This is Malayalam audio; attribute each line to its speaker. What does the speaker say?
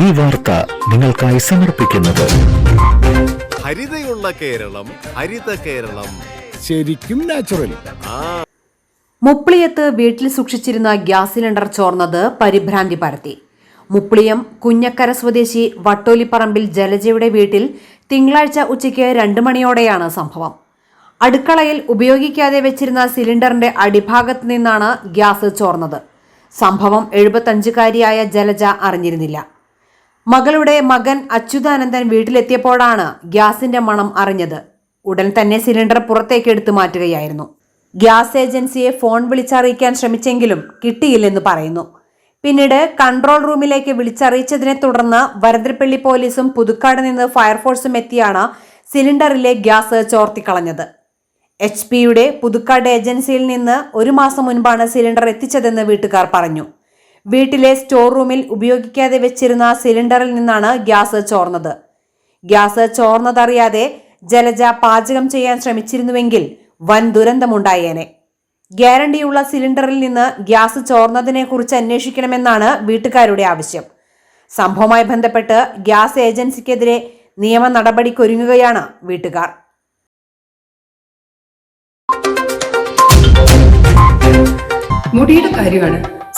Speaker 1: ഈ വാർത്ത നിങ്ങൾക്കായി സമർപ്പിക്കുന്നത്.
Speaker 2: ഹരിതയുള്ള കേരളം ഹരിത കേരളം.
Speaker 3: ശരിക്കും നാച്ചുറൽ
Speaker 4: മുപ്ലിയത്ത് വീട്ടിൽ സൂക്ഷിച്ചിരുന്ന ഗ്യാസ് സിലിണ്ടർ ചോർന്നത് പരിഭ്രാന്തി പരത്തി. മുപ്ലിയം കുഞ്ഞക്കര സ്വദേശി വട്ടോലിപ്പറമ്പിൽ ജലജയുടെ വീട്ടിൽ തിങ്കളാഴ്ച ഉച്ചയ്ക്ക് രണ്ട് മണിയോടെയാണ് സംഭവം. അടുക്കളയിൽ ഉപയോഗിക്കാതെ വെച്ചിരുന്ന സിലിണ്ടറിന്റെ അടിഭാഗത്ത് നിന്നാണ് ഗ്യാസ് ചോർന്നത്. സംഭവം എഴുപത്തഞ്ചുകാരിയായ ജലജ അറിഞ്ഞിരുന്നില്ല. മകളുടെ മകൻ അച്യുതാനന്ദൻ വീട്ടിലെത്തിയപ്പോഴാണ് ഗ്യാസിന്റെ മണം അറിഞ്ഞത്. ഉടൻ തന്നെ സിലിണ്ടർ പുറത്തേക്ക് എടുത്തു മാറ്റുകയായിരുന്നു. ഗ്യാസ് ഏജൻസിയെ ഫോൺ വിളിച്ചറിയിക്കാൻ ശ്രമിച്ചെങ്കിലും കിട്ടിയില്ലെന്ന് പറയുന്നു. പിന്നീട് കൺട്രോൾ റൂമിലേക്ക് വിളിച്ചറിയിച്ചതിനെ തുടർന്ന് വരദ്രപ്പള്ളി പോലീസും പുതുക്കാട് നിന്ന് ഫയർഫോഴ്സും എത്തിയാണ് സിലിണ്ടറിലെ ഗ്യാസ് ചോർത്തിക്കളഞ്ഞത്. എച്ച് പിയുടെ പുതുക്കാട് ഏജൻസിയിൽ നിന്ന് ഒരു മാസം മുൻപാണ് സിലിണ്ടർ എത്തിച്ചതെന്ന് വീട്ടുകാർ പറഞ്ഞു. വീട്ടിലെ സ്റ്റോർ റൂമിൽ ഉപയോഗിക്കാതെ വെച്ചിരുന്ന സിലിണ്ടറിൽ നിന്നാണ് ഗ്യാസ് ചോർന്നത്. ഗ്യാസ് ചോർന്നതറിയാതെ ജലജ പാചകം ചെയ്യാൻ ശ്രമിച്ചിരുന്നുവെങ്കിൽ വൻ ദുരന്തമുണ്ടായേനെ. ഗ്യാരണ്ടിയുള്ള സിലിണ്ടറിൽ നിന്ന് ഗ്യാസ് ചോർന്നതിനെക്കുറിച്ച് അന്വേഷിക്കണമെന്നാണ് വീട്ടുകാരുടെ ആവശ്യം. സംഭവവുമായി ബന്ധപ്പെട്ട് ഗ്യാസ് ഏജൻസിക്കെതിരെ നിയമ നടപടിക്കൊരുങ്ങുകയാണ് വീട്ടുകാർ.
Speaker 5: മുടിയുടെ കാര്യമാണ്